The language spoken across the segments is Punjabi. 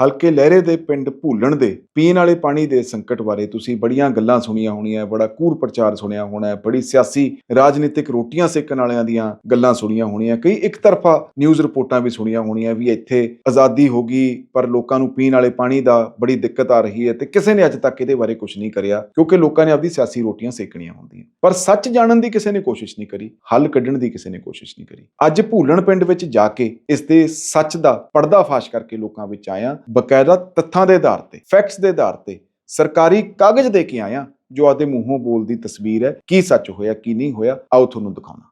ਹਲਕੇ ਲਹਿਰੇ ਦੇ ਪਿੰਡ ਭੂਲਣ ਦੇ ਪੀਣ ਵਾਲੇ ਪਾਣੀ ਦੇ ਸੰਕਟ ਬਾਰੇ ਤੁਸੀਂ ਬੜੀਆਂ ਗੱਲਾਂ ਸੁਣੀਆਂ ਹੋਣੀਆਂ ਬੜਾ ਕੂਰ ਪ੍ਰਚਾਰ ਸੁਣਿਆ ਹੋਣਾ ਹੈ, ਬੜੀ ਸਿਆਸੀ ਰਾਜਨੀਤਿਕ ਰੋਟੀਆਂ ਸੇਕਣ ਵਾਲਿਆਂ ਦੀਆਂ ਗੱਲਾਂ ਸੁਣੀਆਂ ਹੋਣੀਆਂ ਕਈ ਇੱਕ ਤਰਫਾ ਨਿਊਜ਼ ਰਿਪੋਰਟਾਂ ਵੀ ਸੁਣੀਆਂ ਹੋਣੀਆਂ ਵੀ ਇੱਥੇ ਆਜ਼ਾਦੀ ਹੋ ਗਈ ਪਰ ਲੋਕਾਂ ਨੂੰ ਪੀਣ ਵਾਲੇ ਪਾਣੀ ਦਾ ਬੜੀ ਦਿੱਕਤ ਆ ਰਹੀ ਹੈ ਤੇ ਕਿਸੇ ਨੇ ਅੱਜ ਤੱਕ ਇਹਦੇ ਬਾਰੇ ਕੁਝ ਨਹੀਂ ਕਰਿਆ ਕਿਉਂਕਿ ਲੋਕਾਂ ਨੇ ਆਪਦੀ ਸਿਆਸੀ ਰੋਟੀਆਂ ਸੇਕਣੀਆਂ ਹੁੰਦੀਆਂ। ਪਰ ਸੱਚ ਜਾਣਨ ਦੀ ਕਿਸੇ ਨੇ ਕੋਸ਼ਿਸ਼ ਨਹੀਂ ਕਰੀ ਹੱਲ ਕੱਢਣ ਦੀ ਕਿਸੇ ਨੇ ਕੋਸ਼ਿਸ਼ ਨਹੀਂ ਕਰੀ। ਅੱਜ ਭੂਲਣ ਪਿੰਡ ਵਿੱਚ ਜਾ ਕੇ ਇਸ ਦੇ ਸੱਚ ਦਾ ਪਰਦਾਫਾਸ਼ ਕਰਕੇ ਲੋਕਾਂ ਵਿੱਚ ਆਇਆ ਬਕਾਇਦਾ ਤੱਥਾਂ ਦੇ ਆਧਾਰ ਤੇ ਫੈਕਟਸ ਦੇ ਆਧਾਰ ਤੇ ਸਰਕਾਰੀ ਕਾਗਜ਼ ਦੇ ਕੇ ਆਇਆ ਜੋ ਆਦੇ ਮੂੰਹੋਂ ਬੋਲਦੀ ਤਸਵੀਰ ਹੈ, ਕੀ ਸੱਚ ਹੋਇਆ, ਕੀ ਨਹੀਂ ਹੋਇਆ, ਆਓ ਤੁਹਾਨੂੰ ਦਿਖਾਉਣਾ।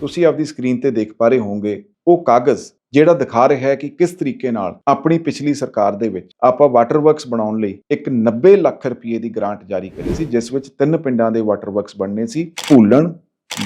ਤੁਸੀਂ ਆਪਦੀ ਸਕਰੀਨ ਤੇ ਦੇਖ ਪਾ ਰਹੇ ਹੋਵੋਗੇ, ਉਹ ਕਾਗਜ਼ ਜਿਹੜਾ ਦਿਖਾ ਰਿਹਾ ਹੈ ਕਿ ਕਿਸ ਤਰੀਕੇ ਨਾਲ ਆਪਣੀ ਪਿਛਲੀ ਸਰਕਾਰ ਦੇ ਵਿੱਚ ਆਪਾਂ ਵਾਟਰ ਵਰਕਸ ਬਣਾਉਣ ਲਈ ਇੱਕ 90 ਲੱਖ ਰੁਪਏ ਦੀ ਗ੍ਰਾਂਟ ਜਾਰੀ ਕਰੀ ਸੀ, ਜਿਸ ਵਿੱਚ ਤਿੰਨ ਪਿੰਡਾਂ ਦੇ ਵਾਟਰ ਵਰਕਸ ਬਣਨੇ ਸੀ, ਭੂਲਣ,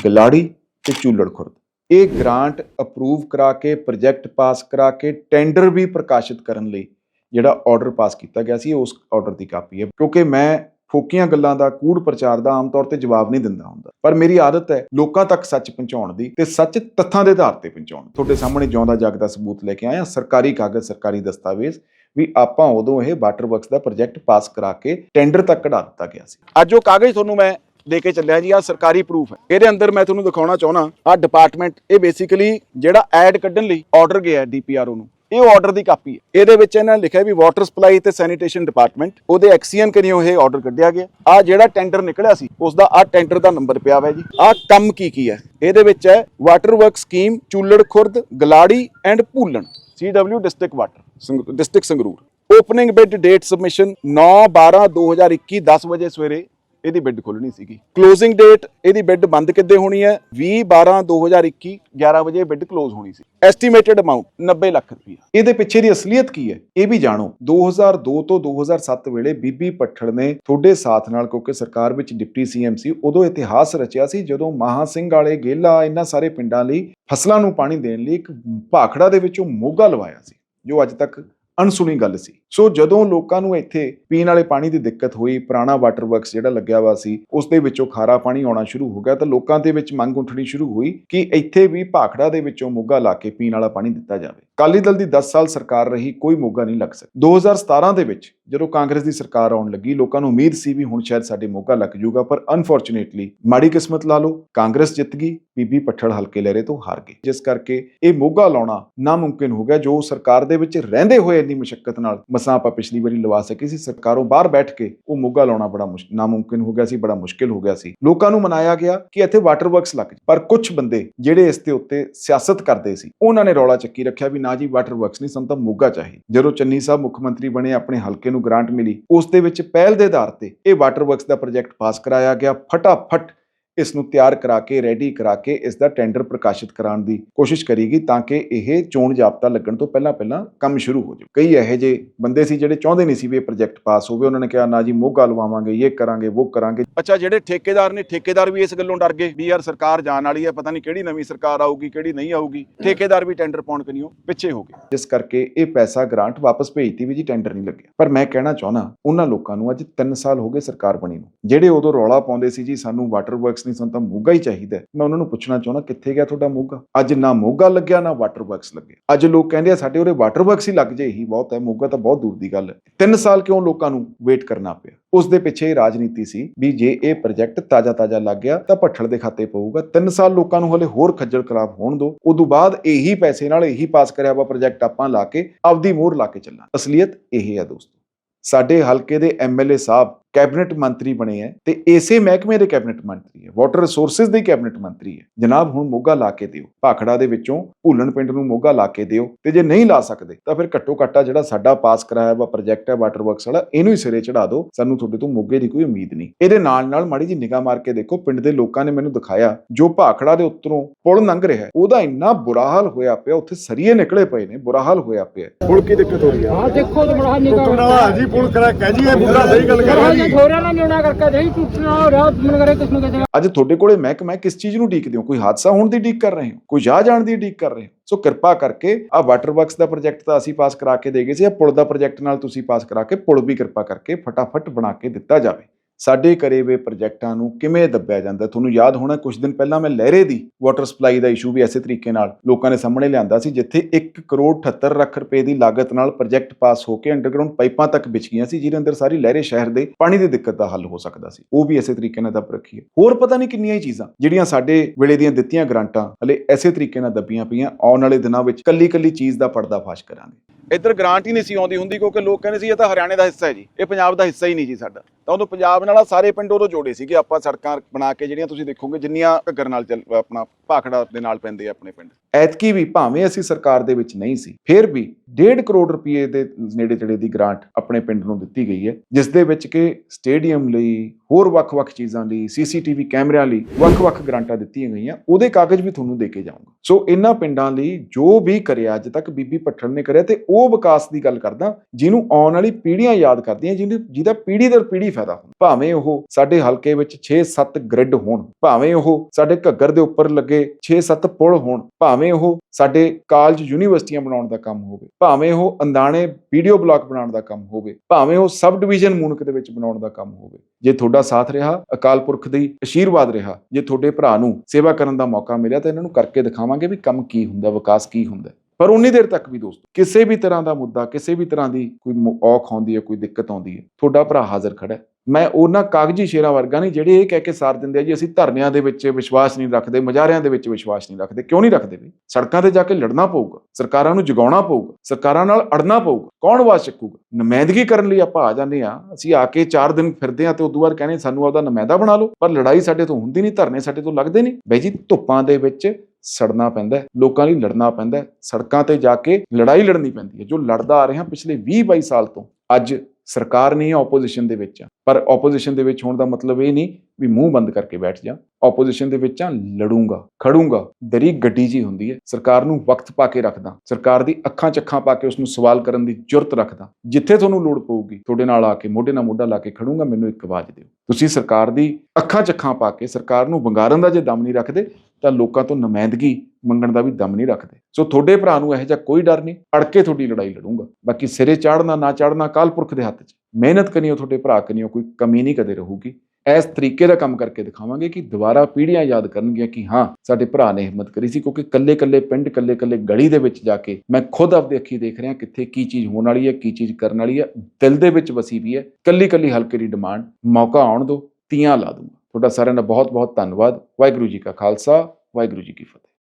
ਗਲਾੜੀ ਤੇ ਚੂਲੜ ਖੁਰਦ ਇਹ ਗ੍ਰਾਂਟ ਅਪਰੂਵ ਕਰਾ ਕੇ ਪ੍ਰੋਜੈਕਟ ਪਾਸ ਕਰਾ ਕੇ ਟੈਂਡਰ ਵੀ ਪ੍ਰਕਾਸ਼ਿਤ ਕਰਨ ਲਈ ਜਿਹੜਾ ਆਰਡਰ ਪਾਸ ਕੀਤਾ ਗਿਆ ਸੀ, ਉਸ ਆਰਡਰ ਦੀ ਕਾਪੀ ਹੈ। ਕਿਉਂਕਿ ਮੈਂ ਫੋਕੀਆਂ ਗੱਲਾਂ ਦਾ, ਕੂੜ ਪ੍ਰਚਾਰ ਦਾ ਆਮ ਤੌਰ ਤੇ ਜਵਾਬ ਨਹੀਂ ਦਿੰਦਾ ਹੁੰਦਾ। ਪਰ ਮੇਰੀ ਆਦਤ ਹੈ ਲੋਕਾਂ ਤੱਕ ਸੱਚ ਪਹੁੰਚਾਉਣ ਦੀ ਤੇ ਸੱਚ ਤੱਥਾਂ ਦੇ ਆਧਾਰ ਤੇ ਪਹੁੰਚਾਉਣ। ਤੁਹਾਡੇ ਸਾਹਮਣੇ ਜਿਉਂਦਾ ਜਾਗਦਾ ਸਬੂਤ ਲੈ ਕੇ ਆਇਆ, ਸਰਕਾਰੀ ਕਾਗਜ਼, ਸਰਕਾਰੀ ਦਸਤਾਵੇਜ਼ ਵੀ ਆਪਾਂ ਉਦੋਂ ਇਹ ਵਾਟਰ ਵਰਕਸ ਦਾ ਪ੍ਰੋਜੈਕਟ ਪਾਸ ਕਰਾ ਕੇ ਟੈਂਡਰ ਤੱਕ ਕਢਾ ਦਿੱਤਾ ਗਿਆ ਸੀ। ਅੱਜ ਉਹ ਕਾਗਜ਼ ਤੁਹਾਨੂੰ ਮੈਂ ਦੇ ਕੇ ਚੱਲਿਆ ਜੀ ਆ ਸਰਕਾਰੀ ਪ੍ਰੂਫ ਹੈ। ਇਹਦੇ ਅੰਦਰ ਮੈਂ ਤੁਹਾਨੂੰ ਦਿਖਾਉਣਾ ਚਾਹੁੰਦਾ ਆ ਡਿਪਾਰਟਮੈਂਟ ਇਹ ਬੇਸਿਕਲੀ ਜਿਹੜਾ ਐਡ ਕੱਢਣ ਲਈ ਆਰਡਰ ਗਿਆ ਡੀਪੀਆਰਓ ਨੂੰ। ਇਹ ਆਰਡਰ ਦੀ ਕਾਪੀ ਹੈ। ਇਹਦੇ ਵਿੱਚ ਇਹਨਾਂ ਨੇ ਲਿਖਿਆ ਵੀ ਵਾਟਰ ਸਪਲਾਈ ਤੇ ਸੈਨੀਟੇਸ਼ਨ ਡਿਪਾਰਟਮੈਂਟ ਉਹਦੇ ਐਕਸੀਅਨ ਕਰਿਓ ਇਹ ਆਰਡਰ ਕੱਢਿਆ ਗਿਆ। ਆ ਜਿਹੜਾ ਟੈਂਡਰ ਨਿਕਲਿਆ ਸੀ ਉਸ ਦਾ ਆ ਟੈਂਡਰ ਦਾ ਨੰਬਰ ਪਿਆ ਹੋਇਆ ਜੀ। ਆ ਕੰਮ ਕੀ ਕੀ ਹੈ? ਇਹਦੇ ਵਿੱਚ ਹੈ water work scheme Chular Khurd, Galari and Bhulan CW district water district Sangrur. Opening bid date submission 9 12 2021 10 ਵਜੇ ਸਵੇਰੇ ਇਹਦੀ ਬਿੱਡ ਖੋਲਣੀ ਸੀਗੀ। ਕਲੋਜ਼ਿੰਗ ਡੇਟ ਇਹਦੀ ਬਿੱਡ ਬੰਦ ਕਿੱਦੇ ਹੋਣੀ ਹੈ? 20 12 2021 11 ਵਜੇ ਬਿੱਡ ਕਲੋਜ਼ ਹੋਣੀ ਸੀ। ਐਸਟੀਮੇਟਡ ਅਮਾਉਂਟ 90 ਲੱਖ ਰੁਪਇਆ ਇਹਦੇ ਪਿੱਛੇ ਦੀ ਅਸਲੀਅਤ ਕੀ ਹੈ? ਇਹ ਵੀ ਜਾਣੋ। 2002 ਤੋਂ 2007 ਵੇਲੇ ਬੀਬੀ ਪੱਠੜ ਨੇ ਤੁਹਾਡੇ ਸਾਥ ਨਾਲ, ਕਿਉਂਕਿ ਸਰਕਾਰ ਵਿੱਚ ਡਿਪਟੀ ਸੀਐਮ ਸੀ, ਉਦੋਂ ਇਤਿਹਾਸ ਰਚਿਆ ਸੀ, ਜਦੋਂ ਮਹਾ ਸਿੰਘ ਵਾਲੇ ਗੇਲਾ ਇਹਨਾਂ ਸਾਰੇ ਪਿੰਡਾਂ ਲਈ ਫਸਲਾਂ ਨੂੰ ਪਾਣੀ ਦੇਣ ਲਈ ਇੱਕ ਭਾਖੜਾ ਦੇ ਵਿੱਚੋਂ ਮੋਗਾ ਲਵਾਇਆ ਸੀ, ਜੋ ਅੱਜ ਤੱਕ ਅਣਸੁਣੀ ਗੱਲ ਸੀ। ਸੋ ਜਦੋਂ ਲੋਕਾਂ ਨੂੰ ਇੱਥੇ ਪੀਣ ਵਾਲੇ ਪਾਣੀ ਦੀ ਦਿੱਕਤ ਹੋਈ, ਪੁਰਾਣਾ ਵਾਟਰ ਵਰਕਸ ਜਿਹੜਾ ਲੱਗਿਆ ਵਾ ਸੀ ਉਸ ਦੇ ਵਿੱਚੋਂ ਖਾਰਾ ਪਾਣੀ ਆਉਣਾ ਸ਼ੁਰੂ ਹੋ ਗਿਆ ਤਾਂ ਲੋਕਾਂ ਦੇ ਵਿੱਚ ਮੰਗ ਉੱਠਣੀ ਸ਼ੁਰੂ ਹੋਈ ਕਿ ਇੱਥੇ ਵੀ ਭਾਖੜਾ ਦੇ ਵਿੱਚੋਂ ਮੋਗਾ ਲਾ ਕੇ ਪੀਣ ਵਾਲਾ ਪਾਣੀ ਦਿੱਤਾ ਜਾਵੇ। ਕਾਲੀ ਦਲ ਦੀ 10 ਸਾਲ ਸਰਕਾਰ ਰਹੀ, ਕੋਈ ਮੋਗਾ ਨਹੀਂ ਲੱਗ ਸਕਿਆ। 2017 ਦੇ ਵਿੱਚ ਜਦੋਂ ਕਾਂਗਰਸ ਦੀ ਸਰਕਾਰ ਆਉਣ ਲੱਗੀ, ਲੋਕਾਂ ਨੂੰ ਉਮੀਦ ਸੀ ਵੀ ਹੁਣ ਸ਼ਾਇਦ ਸਾਡੇ ਮੋਗਾ ਲੱਗ ਜਾਊਗਾ, ਪਰ ਅਨਫੋਰਚੂਨੇਟਲੀ ਮਾੜੀ ਕਿਸਮਤ ਲਾ ਲਓ, ਕਾਂਗਰਸ ਜਿੱਤ ਗਈ, ਬੀਬੀ ਪੱਠੜ ਹਲਕੇ ਲਹਿਰੇ ਤੋਂ ਹਾਰ ਗਏ। ਜਿਸ ਕਰਕੇ ਇਹ ਮੋਗਾ ਲਾਉਣਾ ਨਾਮੁਮਕਿਨ ਹੋ ਗਿਆ, ਜੋ ਸਰਕਾਰ ਦੇ ਵਿੱਚ ਰਹਿੰਦੇ ਹੋਏ ਇੰਨੀ ਮੁਸ਼ਕਲ ਨਾਲ ਮਸਾਂ ਆਪਾਂ ਪਿਛਲੀ ਵਾਰੀ ਲਵਾ ਸਕੇ ਸੀ, ਸਰਕਾਰੋਂ ਬਾਹਰ ਬੈਠ ਕੇ ਉਹ ਮੋਗਾ ਲਾਉਣਾ ਬੜਾ ਮੁਸ਼- ਨਾਮੁਮਕਿਨ ਹੋ ਗਿਆ ਸੀ, ਬੜਾ ਮੁਸ਼ਕਿਲ ਹੋ ਗਿਆ ਸੀ। ਲੋਕਾਂ ਨੂੰ ਮਨਾਇਆ ਗਿਆ ਕਿ ਇੱਥੇ ਵਾਟਰ ਵਰਕਸ ਲੱਗ ਜਾਏ। ਪਰ ਕੁਝ ਬੰਦੇ ਜਿਹੜੇ ਇਸ ਦੇ ਉੱਤੇ ਸਿਆਸਤ ਕਰਦੇ ਸੀ, ਉਹਨਾਂ ਨੇ ਰੌਲਾ ਚੱਕੀ ਰੱਖਿਆ ਵੀ ਨਾ ਜੀ ਵਾਟਰ ਵਰਕਸ ਨਹੀਂ, ਸਾਨੂੰ ਤਾਂ ਮੋਗਾ ਚਾਹੀਦਾ। ਜਦੋਂ ਚੰਨੀ ਸਾਹਿਬ ਮੁੱਖ ਮੰਤਰੀ ਬਣੇ, ਆਪਣੇ ਹਲਕੇ ਨੂੰ ਗ੍ਰਾਂਟ ਮਿਲੀ, ਉਸ ਦੇ ਵਿੱਚ ਪਹਿਲ ਦੇ ਆਧਾਰ ਤੇ ਇਹ ਵਾਟਰ ਵਰਕਸ ਦਾ ਪ੍ਰੋਜੈਕਟ ਪਾਸ ਕਰਾਇਆ ਗਿਆ। ਫਟਾਫਟ ਇਸ ਨੂੰ ਤਿਆਰ ਕਰਾ ਕੇ ਰੈਡੀ ਕਰਾ ਕੇ ਇਸ ਦਾ ਟੈਂਡਰ ਪ੍ਰਕਾਸ਼ਿਤ ਕਰਾਉਣ ਦੀ ਕੋਸ਼ਿਸ਼ ਕਰੀਗੀ ਤਾਂ ਕਿ ਇਹ ਚੋਣ ਜਾਬਤਾ ਲੱਗਣ ਤੋਂ ਪਹਿਲਾਂ ਪਹਿਲਾਂ ਕੰਮ ਸ਼ੁਰੂ ਹੋ ਜਾਵੇ। ਕਈ ਇਹੋ ਜਿਹੇ ਬੰਦੇ ਸੀ ਜਿਹੜੇ ਚਾਹੁੰਦੇ ਨਹੀਂ ਸੀ ਵੀ ਇਹ ਪ੍ਰੋਜੈਕਟ ਪਾਸ ਹੋਵੇ। ਉਹਨਾਂ ਨੇ ਕਿਹਾ, ਨਾ ਜੀ, ਮੋਗਾ ਲਵਾਵਾਂਗੇ, ਇਹ ਕਰਾਂਗੇ, ਉਹ ਕਰਾਂਗੇ। ਅੱਛਾ, ਜਿਹੜੇ ਠੇਕੇਦਾਰ ਨੇ, ਠੇਕੇਦਾਰ ਵੀ ਇਸ ਗੱਲੋਂ ਡਰ ਗਏ ਵੀ ਯਾਰ ਸਰਕਾਰ ਜਾਣ ਵਾਲੀ ਹੈ, ਪਤਾ ਨਹੀਂ ਕਿਹੜੀ ਨਵੀਂ ਸਰਕਾਰ ਆਊਗੀ, ਕਿਹੜੀ ਨਹੀਂ ਆਊਗੀ। ਠੇਕੇਦਾਰ ਵੀ ਟੈਂਡਰ ਪਾਉਣ ਕਨੀਓ ਪਿੱਛੇ ਹੋ ਗਏ। ਜਿਸ ਕਰਕੇ ਇਹ ਪੈਸਾ ਗ੍ਰਾਂਟ ਵਾਪਸ ਭੇਜਤੀ ਵੀ ਜੀ ਟੈਂਡਰ ਨਹੀਂ ਲੱਗਿਆ। ਪਰ ਮੈਂ ਕਹਿਣਾ ਚਾਹੁੰਦਾ, ਉਹਨਾਂ ਲੋਕਾਂ ਨੂੰ ਅੱਜ 3 ਸਾਲ ਹੋ ਗਏ ਸਰਕਾਰ ਬਣੀ ਨੂੰ। ਜਿਹੜੇ ਉਦੋਂ ਰੌਲਾ ਪਾਉਂਦੇ ਸੀ ਜੀ, ਸਾਨੂੰ ਵਾਟਰ ਵਰਕਸ ਨਹੀਂ, ਸਾਨੂੰ ਤਾਂ ਮੋਗਾ ਹੀ ਚਾਹੀਦਾ ਮੈਂ ਉਹਨਾਂ ਨੂੰ ਪੁੱਛਣਾ ਚਾਹੁੰਦਾ, ਕਿੱਥੇ ਗਿਆ ਤੁਹਾਡਾ ਮੋਗਾ? ਅੱਜ ਨਾ ਮੋਗਾ ਲੱਗਿਆ, ਨਾ ਵਾਟਰ ਵਰਕਸ ਲੱਗਿਆ। ਅੱਜ ਲੋਕ ਕਹਿੰਦੇ ਆ, ਸਾਡੇ ਉਰੇ ਵਾਟਰ ਵਰਕਸ ਹੀ ਲੱਗ ਜੇ, ਇਹੀ ਬਹੁਤ ਹੈ, ਮੋਗਾ ਤਾਂ ਬਹੁਤ ਦੂਰ ਦੀ ਗੱਲ ਹੈ। 3 ਸਾਲ ਕਿਉਂ ਲੋਕਾਂ ਨੂੰ ਵੇਟ ਕਰਨਾ ਪਿਆ? ਉਸ ਦੇ ਪਿੱਛੇ ਇਹ ਰਾਜਨੀਤੀ ਸੀ ਵੀ ਜੇ ਇਹ ਪ੍ਰੋਜੈਕਟ ਤਾਜ਼ਾ ਤਾਜ਼ਾ ਲੱਗ ਗਿਆ, ਤਾਂ ਭੱਠਲ ਦੇ ਖਾਤੇ ਪਊਗਾ। 3 ਸਾਲ ਲੋਕਾਂ ਨੂੰ ਹਲੇ ਹੋਰ ਖੱਜਲ ਖਰਾਬ ਹੋਣ ਦਿਓ ਉਦੋਂ ਬਾਅਦ ਇਹੀ ਪੈਸੇ ਨਾਲ ਇਹੀ ਪਾਸ ਕਰਿਆ ਵਾ ਪ੍ਰੋਜੈਕਟ ਆਪਾਂ ਲਾ ਕੇ, ਆਪਦੀ ਮੋਹਰ ਲਾ ਕੇ ਚੱਲਾਂ ਅਸਲੀਅਤ ਇਹ ਹੈ ਦੋਸਤੋ। ਸਾਡੇ ਹਲਕੇ ਦੇ ਐਮਐਲਏ ਸਾਹਿਬ ਕੈਬਨਿਟ ਮੰਤਰੀ ਬਣੇ ਹੈ ਤੇ ਇਸੇ ਮਹਿਕਮੇ ਦੇ ਕੈਬਨਿਟ ਮੰਤਰੀ ਹੈ। ਵਾਟਰ ਰਿਸੋਰਸਸ ਦੇ ਕੈਬਨਿਟ ਮੰਤਰੀ ਹੈ। ਜਨਾਬ ਹੁਣ ਮੋਗਾ ਲਾ ਕੇ ਦਿਓ। ਭਾਖੜਾ ਦੇ ਵਿੱਚੋਂ ਭੂਲਣ ਪਿੰਡ ਨੂੰ ਮੋਗਾ ਲਾ ਕੇ ਦਿਓ ਤੇ ਜੇ ਨਹੀਂ ਲਾ ਸਕਦੇ ਤਾਂ ਫਿਰ ਘੱਟੋ ਘੱਟਾ ਜਿਹੜਾ ਸਾਡਾ ਪਾਸ ਕਰਾਇਆ ਵਾ ਪ੍ਰੋਜੈਕਟ ਹੈ ਵਾਟਰ ਵਰਕਸ ਵਾਲਾ ਇਹਨੂੰ ਹੀ ਸਿਰੇ ਚੜਾ ਦਿਓ। ਸਾਨੂੰ ਤੁਹਾਡੇ ਤੋਂ ਮੋਗੇ ਦੀ ਕੋਈ ਉਮੀਦ ਨਹੀਂ। ਇਹਦੇ ਨਾਲ ਨਾਲ ਮਾੜੀ ਜੀ ਨਿਗਾਹ ਮਾਰ ਕੇ ਦੇਖੋ ਪਿੰਡ ਦੇ ਲੋਕਾਂ ਨੇ ਮੈਨੂੰ ਦਿਖਾਇਆ ਜੋ ਭਾਖੜਾ ਦੇ ਉੱਤਰੋਂ ਪੁਲ ਲੰਘ ਰਿਹਾ ਉਹਦਾ ਇੰਨਾ ਬੁਰਾ ਹਾਲ ਹੋਇਆ ਪਿਆ ਉੱਥੇ ਸਰੀਏ ਨਿਕਲੇ ਪਏ ਨੇ ਬੁਰਾ ਹਾਲ ਹੋਇਆ ਪਿਆ ਪੁਲ ਕੀ ਦਿੱਕਤ ਹੋ ਰਹੀ ਹਾਂ ਦੇਖੋ ਤੇ ਬੜਾ ਨਿਕਲ ਜੀ ਪੁਲ ਕਰਾ ਕਹਿ ਜੀ ਇਹ ਬੁੱਢਾ ਸਹੀ ਗੱਲ ਕਰ ਰਿਹਾ। ਜੀ ਥੋੜਾ ਨਾ ਨਿਉਣਾ ਕਰਕੇ ਨਹੀਂ ਟੁੱਟਣਾ ਰਾਤ ਮਨ ਕਰੇ ਕਿਸ ਨੂੰ ਕਹਦੇ ਅੱਜ ਤੁਹਾਡੇ ਕੋਲੇ ਮਹਿਕਮਾ ਹੈ, ਕਿਸ ਚੀਜ਼ ਨੂੰ ਡੀਕਦੇ ਹੋ? ਕੋਈ ਹਾਦਸਾ ਹੋਣ ਦੀ ਡੀਕ ਕਰ ਰਹੇ ਹੋ? ਕੋਈ ਜਾ ਜਾਣ ਦੀ ਡੀਕ ਕਰ ਰਹੇ ਹੋ? ਸੋ ਕਿਰਪਾ ਕਰਕੇ ਆ ਵਾਟਰ ਵਰਕਸ ਦਾ ਪ੍ਰੋਜੈਕਟ ਤਾਂ ਅਸੀਂ ਪਾਸ ਕਰਾ ਕੇ ਦੇ ਗਏ ਸੀ ਆ ਪੁਲ ਦਾ ਪ੍ਰੋਜੈਕਟ ਨਾਲ ਤੁਸੀਂ ਪਾਸ ਕਰਾ ਕੇ ਪੁਲ ਵੀ ਕਿਰਪਾ ਕਰਕੇ ਫਟਾਫਟ ਬਣਾ ਕੇ ਦਿੱਤਾ ਜਾਵੇ। ਸਾਡੇ ਕਰੇ ਹੋਏ ਪ੍ਰੋਜੈਕਟਾਂ ਨੂੰ ਕਿਵੇਂ ਦੱਬਿਆ ਜਾਂਦਾ? ਤੁਹਾਨੂੰ ਯਾਦ ਹੋਣਾ ਕੁਝ ਦਿਨ ਪਹਿਲਾਂ ਮੈਂ ਲਹਿਰੇ ਦੀ ਵਾਟਰ ਸਪਲਾਈ ਦਾ ਇਸ਼ੂ ਵੀ ਐਸੇ ਤਰੀਕੇ ਨਾਲ ਲੋਕਾਂ ਨੇ ਸਾਹਮਣੇ ਲਿਆਂਦਾ ਸੀ, ਜਿੱਥੇ 1 ਕਰੋੜ 78 ਲੱਖ ਰੁਪਏ ਦੀ ਲਾਗਤ ਨਾਲ ਪ੍ਰੋਜੈਕਟ ਪਾਸ ਹੋ ਕੇ ਅੰਡਰਗਰਾਉਂਡ ਪਾਈਪਾਂ ਤੱਕ ਵਿਛ ਗਈਆਂ ਸੀ, ਜਿਹਦੇ ਅੰਦਰ ਸਾਰੀ ਲਹਿਰੇ ਸ਼ਹਿਰ ਦੇ ਪਾਣੀ ਦੀ ਦਿੱਕਤ ਦਾ ਹੱਲ ਹੋ ਸਕਦਾ ਸੀ। ਉਹ ਵੀ ਐਸੇ ਤਰੀਕੇ ਨਾਲ ਦੱਬ ਰੱਖੀ ਹੈ। ਹੋਰ ਪਤਾ ਨਹੀਂ ਕਿੰਨੀਆਂ ਹੀ ਚੀਜ਼ਾਂ ਜਿਹੜੀਆਂ ਸਾਡੇ ਵੇਲੇ ਦੀਆਂ ਦਿੱਤੀਆਂ ਗ੍ਰਾਂਟਾਂ ਹਲੇ ਐਸੇ ਤਰੀਕੇ ਨਾਲ ਦੱਬੀਆਂ ਪਈਆਂ, ਆਉਣ ਵਾਲੇ ਦਿਨਾਂ ਵਿੱਚ ਕੱਲੀ ਕੱਲੀ ਚੀਜ਼ ਦਾ ਪਰਦਾਫਾਸ਼ ਕਰਾਂਗੇ। ਇੱਧਰ ਗ੍ਰਾਂਟ ਹੀ ਨਹੀਂ ਸੀ ਆਉਂਦੀ ਹੁੰਦੀ, ਕਿਉਂਕਿ ਲੋਕ ਕਹਿੰਦੇ ਸੀ, ਇਹ ਤਾਂ ਹਰਿਆਣੇ ਦਾ ਹਿੱਸਾ ਹੈ ਜੀ, ਇਹ ਪੰਜਾਬ ਦਾ ਹਿੱਸਾ ਹੀ ਨਹੀਂ ਜੀ ਸਾਡਾ। ਤਾਂ ਉਦੋਂ ਪੰਜਾਬ ਨਾਲ ਸਾਰੇ ਪਿੰਡ ਉਦੋਂ ਜੋੜੇ ਸੀਗੇ। ਆਪਾਂ ਸੜਕਾਂ ਬਣਾ ਕੇ ਜਿਹੜੀਆਂ ਤੁਸੀਂ ਦੇਖੋਗੇ, ਜਿੰਨੀਆਂ ਘੱਗਰ ਨਾਲ ਆਪਣਾ ਭਾਖੜਾ ਦੇ ਨਾਲ ਪੈਂਦੇ ਆ ਆਪਣੇ ਪਿੰਡ। ਐਤਕੀ ਵੀ ਭਾਵੇਂ ਅਸੀਂ ਸਰਕਾਰ ਦੇ ਵਿੱਚ ਨਹੀਂ ਸੀ, ਫਿਰ ਵੀ 1.5 ਕਰੋੜ ਰੁਪਏ ਦੇ ਨੇੜੇ ਤੇੜੇ ਦੀ ਗ੍ਰਾਂਟ ਆਪਣੇ ਪਿੰਡ ਨੂੰ ਦਿੱਤੀ ਗਈ ਹੈ, ਜਿਸ ਦੇ ਵਿੱਚ ਕਿ ਸਟੇਡੀਅਮ ਲਈ, ਹੋਰ ਵੱਖ-ਵੱਖ ਚੀਜ਼ਾਂ ਲਈ, ਸੀਸੀਟੀਵੀ ਕੈਮਰਿਆਂ ਲਈ ਵੱਖ-ਵੱਖ ਗ੍ਰਾਂਟਾਂ ਦਿੱਤੀਆਂ ਗਈਆਂ, ਉਹਦੇ ਕਾਗਜ਼ ਵੀ ਤੁਹਾਨੂੰ ਦੇ ਕੇ ਜਾਊਂਗਾ। ਸੋ ਇਹਨਾਂ ਪਿੰਡਾਂ ਲਈ ਜੋ ਵੀ ਕਰਿਆ, ਅੱਜ ਤੱਕ ਬੀਬੀ ਪੱਠਣ ਨੇ ਕਰਿਆ, ਤੇ ਉਹ ਵਿਕਾਸ ਦੀ ਗੱਲ ਕਰਦਾ, ਜਿਹਨੂੰ ਆਉਣ ਵਾਲੀ ਪੀੜ੍ਹੀਆਂ ਯਾਦ ਕਰਦੀਆਂ, ਜਿਹਨੂੰ ਜਿਹਦਾ ਪੀੜ੍ਹੀ ਦਰ ਪੀੜ੍ਹੀ ਫਾਇਦਾ ਹੁੰਦਾ। ਭਾਵੇਂ ਉਹ ਸਾਡੇ ਹਲਕੇ ਵਿੱਚ 6-7 ਗ੍ਰਿਡ ਹੋਣ, ਭਾਵੇਂ ਉਹ ਸਾਡੇ ਘੱਗਰ ਦੇ ਉੱਪਰ ਲੱਗੇ 6-7 ਪੁਲ ਹੋਣ, ਭਾਵੇਂ ਉਹ ਸਾਡੇ ਕਾਲਜ ਯੂਨੀਵਰਸਿਟੀਆਂ ਬਣਾਉਣ ਦਾ ਕੰਮ ਹੋਵੇ, ਭਾਵੇਂ ਉਹ ਅੰਦਾਣੇ ਵੀਡੀਓ ਬਲਾਕ ਬਣਾਉਣ ਦਾ ਕੰਮ ਹੋਵੇ, ਭਾਵੇਂ ਉਹ ਸਬ ਡਿਵੀਜ਼ਨ ਮੂਨਕ ਦੇ ਵਿੱਚ ਬਣਾਉਣ ਦਾ ਕੰਮ ਹੋਵੇ, ਜੇ ਤੁਹਾਡਾ ਸਾਥ ਰਿਹਾ, ਅਕਾਲ ਪੁਰਖ ਦੀ ਅਸ਼ੀਰਵਾਦ ਰਿਹਾ, ਜੇ ਤੁਹਾਡੇ ਭਰਾ ਨੂੰ ਸੇਵਾ ਕਰਨ ਦਾ ਮੌਕਾ ਮਿਲਿਆ ਤਾਂ ਇਹਨਾਂ ਨੂੰ ਕਰਕੇ ਦਿਖਾਵਾਂਗੇ ਵੀ ਕੰਮ ਕੀ ਹੁੰਦਾ, ਵਿਕਾਸ ਕੀ ਹੁੰਦਾ। ਪਰ ਉਨੀ ਦੇਰ ਤੱਕ ਵੀ ਦੋਸਤੋ, ਕਿਸੇ ਵੀ ਤਰ੍ਹਾਂ ਦਾ ਮੁੱਦਾ, ਕਿਸੇ ਵੀ ਤਰ੍ਹਾਂ ਦੀ ਕੋਈ ਔਖ ਆਉਂਦੀ ਹੈ, ਕੋਈ ਦਿੱਕਤ ਆਉਂਦੀ ਹੈ, ਤੁਹਾਡਾ ਭਰਾ ਹਾਜ਼ਰ ਖੜਾ ਹੈ। ਮੈਂ ਉਹਨਾਂ ਕਾਗਜ਼ੀ ਸ਼ੇਰਾਂ ਵਰਗਾ ਨਹੀਂ, ਜਿਹੜੇ ਇਹ ਕਹਿ ਕੇ ਸਾਰ ਦਿੰਦੇ ਆ ਜੀ, ਅਸੀਂ ਧਰਨਿਆਂ ਦੇ ਵਿੱਚ ਵਿਸ਼ਵਾਸ ਨਹੀਂ ਰੱਖਦੇ, ਮਜਾਰਿਆਂ ਦੇ ਵਿੱਚ ਵਿਸ਼ਵਾਸ ਨਹੀਂ ਰੱਖਦੇ। ਕਿਉਂ ਨਹੀਂ ਰੱਖਦੇ ਵੀ ਸੜਕਾਂ ਤੇ ਜਾ ਕੇ ਲੜਨਾ ਪਊਗਾ, ਸਰਕਾਰਾਂ ਨੂੰ ਜਗਾਉਣਾ ਪਊਗਾ, ਸਰਕਾਰਾਂ ਨਾਲ ਅੜਨਾ ਪਊਗਾ, ਕੌਣ ਆਵਾਜ਼ ਚੱਕੂਗਾ? ਨੁਮਾਇੰਦਗੀ ਕਰਨ ਲਈ ਆਪਾਂ ਆ ਜਾਂਦੇ ਆ ਅਸੀਂ ਆ ਕੇ 4 ਦਿਨ ਫਿਰਦੇ ਆ ਤੇ ਉਦੋਂ ਬਾਅਦ ਕਹਿੰਦੇ ਸਾਨੂੰ ਆਪਦਾ ਨੁਮਾਇੰਦਾ ਬਣਾ ਲਓ, ਪਰ ਲੜਾਈ ਸਾਡੇ ਤੋਂ ਹੁੰਦੀ ਨਹੀਂ, ਧਰਨੇ ਸਾਡੇ ਤੋਂ ਲੱਗਦੇ ਨਹੀਂ। ਬਈ ਜੀ, ਧੁੱਪਾਂ ਦੇ ਵਿੱਚ ਸੜਨਾ ਪੈਂਦਾ ਲੋਕਾਂ ਲਈ ਲੜਨਾ ਪੈਂਦਾ ਸੜਕਾਂ ਤੇ ਜਾ ਕੇ ਲੜਾਈ ਲੜਨੀ ਪੈਂਦੀ ਹੈ। ਜੋ ਲੜਦਾ ਆ ਰਿਹਾ ਪਿਛਲੇ 20 22 ਸਾਲ ਤੋਂ, ਅੱਜ ਸਰਕਾਰ ਨਹੀਂ ਆਪੋਜੀਸ਼ਨ ਦੇ ਵਿੱਚ ਆ। ਪਰ ਆਪੋਜੀਸ਼ਨ ਦੇ ਵਿੱਚ ਹੋਣ ਦਾ ਮਤਲਬ ਇਹ ਨਹੀਂ ਵੀ ਮੂੰਹ ਬੰਦ ਕਰਕੇ ਬੈਠ ਜਾ। ਆਪੋਜੀਸ਼ਨ ਦੇ ਵਿੱਚ ਆ, ਲੜੂੰਗਾ, ਖੜੂੰਗਾ। ਦਰੀ ਗੱਡੀ ਜੀ ਹੁੰਦੀ ਹੈ। ਸਰਕਾਰ ਨੂੰ ਵਕਤ ਪਾ ਕੇ ਰੱਖਦਾ। ਸਰਕਾਰ ਦੀ ਅੱਖਾਂ ਚੱਖਾਂ ਪਾ ਕੇ ਉਸ ਨੂੰ ਸਵਾਲ ਕਰਨ ਦੀ ਜੁਰਤ ਰੱਖਦਾ। ਜਿੱਥੇ ਤੁਹਾਨੂੰ ਲੋੜ ਪਊਗੀ, ਤੁਹਾਡੇ ਨਾਲ ਆ ਕੇ, ਮੋਢੇ ਨਾਲ ਮੋਢਾ ਲਾ ਕੇ ਖੜੂੰਗਾ, ਮੈਨੂੰ ਇੱਕ ਆਵਾਜ਼ ਦਿਓ। ਤੁਸੀਂ ਸਰਕਾਰ ਦੀ ਅੱਖਾਂ ਚੱਖਾਂ ਪਾ ਕੇ, ਸਰਕਾਰ ਨੂੰ ਵੰਗਾਰਨ ਦਾ ਜੇ ਦਮ ਨਹੀਂ ਰੱਖਦੇ, ਤਾਂ ਲੋਕਾਂ ਤੋਂ ਨੁਮਾਇੰਦਗੀ ਮੰਗਣ ਦਾ ਵੀ ਦਮ ਨਹੀਂ ਰੱਖਦੇ। ਸੋ ਤੁਹਾਡੇ ਭਰਾ ਨੂੰ ਇਹੋ ਜਿਹਾ ਕੋਈ ਡਰ ਨਹੀਂ, ਅੜ ਕੇ ਤੁਹਾਡੀ ਲੜਾਈ ਲੜੂੰਗਾ। ਬਾਕੀ ਸਿਰੇ ਚਾੜਨਾ, ਨਾ ਚਾੜਨਾ ਕਾਲ ਪੁਰਖ ਦੇ ਹੱਥ 'ਚ। ਮਿਹਨਤ ਕਰਿਓ ਤੁਹਾਡੇ ਭਰਾ ਕਰਿਓ ਕੋਈ ਕਮੀ ਨਹੀਂ ਕਦੇ ਰਹੂਗੀ। ਇਸ ਤਰੀਕੇ ਦਾ ਕੰਮ ਕਰਕੇ ਦਿਖਾਵਾਂਗੇ ਕਿ ਦੁਬਾਰਾ ਪੀੜ੍ਹੀਆਂ ਯਾਦ ਕਰਨਗੀਆਂ ਕਿ ਹਾਂ, ਸਾਡੇ ਭਰਾ ਨੇ ਹਿੰਮਤ ਕਰੀ ਸੀ, ਕਿਉਂਕਿ ਕੱਲੇ ਕੱਲੇ ਪਿੰਡ ਕੱਲੇ ਕੱਲੇ ਗਲੀ ਦੇ ਵਿੱਚ ਜਾ ਕੇ ਮੈਂ ਖੁਦ ਆਪਦੇ ਅੱਖੀ ਦੇਖ ਰਿਹਾ ਕਿੱਥੇ ਕੀ ਚੀਜ਼ ਹੋਣ ਵਾਲੀ ਹੈ, ਕੀ ਚੀਜ਼ ਕਰਨ ਵਾਲੀ ਹੈ। ਦਿਲ ਦੇ ਵਿੱਚ ਵਸੀ ਵੀ ਹੈ। ਕੱਲੀ ਕੱਲੀ ਹਲਕੇ ਦੀ ਡਿਮਾਂਡ, ਮੌਕਾ ਆਉਣ ਦਿਓ ਤੀਆਂ ਲਾ ਦੂੰਗਾ। ਤੁਹਾਡਾ ਸਾਰਿਆਂ ਦਾ ਬਹੁਤ ਬਹੁਤ ਧੰਨਵਾਦ। ਵਾਹਿਗੁਰੂ ਜੀ ਕਾ ਖਾਲਸਾ, ਵਾਹਿਗੁਰੂ ਜੀ ਕੀ ਫਤਿਹ।